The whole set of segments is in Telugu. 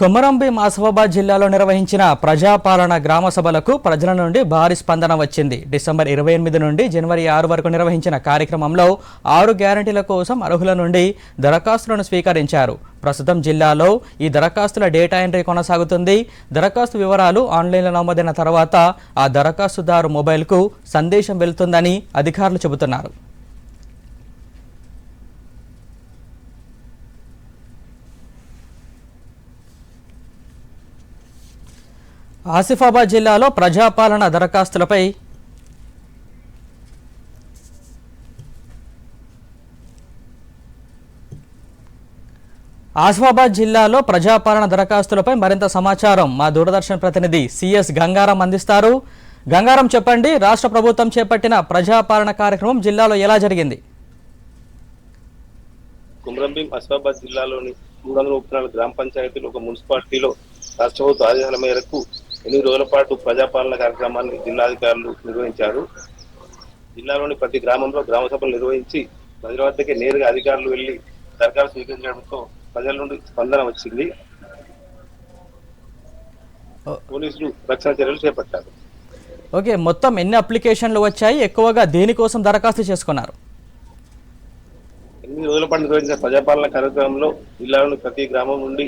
కొమరంభీం ఆసిఫాబాద్ జిల్లాలో నిర్వహించిన ప్రజాపాలన గ్రామ సభలకు ప్రజల నుండి భారీ స్పందన వచ్చింది. డిసెంబర్ ఇరవై ఎనిమిది నుండి జనవరి ఆరు వరకు నిర్వహించిన కార్యక్రమంలో ఆరు గ్యారంటీల కోసం అర్హుల నుండి దరఖాస్తులను స్వీకరించారు. ప్రస్తుతం జిల్లాలో ఈ దరఖాస్తుల డేటా ఎంట్రీ కొనసాగుతుంది. దరఖాస్తు వివరాలు ఆన్లైన్లో నమోదైన తర్వాత ఆ దరఖాస్తుదారు మొబైల్కు సందేశం వెళ్తుందని అధికారులు చెబుతున్నారు. ఆసిఫాబాద్ జిల్లాలో ప్రజాపాలన దరఖాస్తులపై ఆసిఫాబాద్ జిల్లాలో ప్రజాపాలన దరఖాస్తులపై మరింత సమాచారం మా దూరదర్శన్ ప్రతినిధి సిఎస్ గంగారం అందిస్తారు. గంగారం చెప్పండి రాష్ట్ర ప్రభుత్వం చేపట్టిన ప్రజాపాలన కార్యక్రమం జిల్లాలో ఎలా జరిగింది? కుమ్రంభీం ఆసిఫాబాద్ జిల్లాలోని మూడు వందల ముప్పై నాలుగు గ్రామ పంచాయతీలు ఒక మున్సిపాలిటీలో రాష్ట్ర ప్రభుత్వ ఆదేశాల మేరకు ఎనిమిది రోజుల పాటు ప్రజాపాలన కార్యక్రమాన్ని జిల్లాధికారులు నిర్వహించారు. జిల్లాలోని ప్రతి గ్రామంలో గ్రామ సభలు నిర్వహించి ప్రజల వద్దకే నేరుగా అధికారులు వెళ్ళి దరఖాస్తు స్వీకరించడంతో ప్రజల నుండి స్పందన వచ్చింది. పోలీసులు రక్షణ చర్యలు చేపట్టారు. ఓకే మొత్తం ఎన్ని అప్లికేషన్లు వచ్చాయి? ఎక్కువగా దేనికోసం దరఖాస్తు చేసుకున్నారు? ఎనిమిది రోజుల పాటు నిర్వహించిన ప్రజాపాలన కార్యక్రమంలో జిల్లాలోని ప్రతి గ్రామం నుండి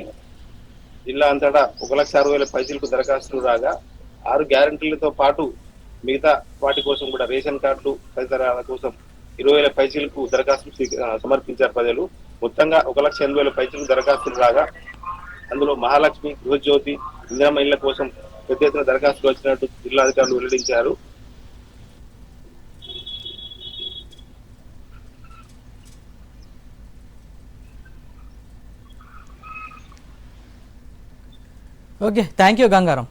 జిల్లా అంతటా ఒక లక్ష అరవై వేల పైసలకు దరఖాస్తులు రాగా ఆరు గ్యారంటీలతో పాటు మిగతా వాటి కోసం కూడా రేషన్ కార్డులు తదితరాల కోసం ఇరవై వేల పైసలకు దరఖాస్తులు సమర్పించారు ప్రజలు. మొత్తంగా ఒక లక్ష ఎనభై వేల పైసలకు దరఖాస్తులు రాగా అందులో మహాలక్ష్మి గృహజ్యోతి ఇందిరమ్మ ఇళ్ళ కోసం పెద్ద ఎత్తున దరఖాస్తులు వచ్చినట్టు జిల్లా అధికారులు వెల్లడించారు. Okay thank you Gangaram.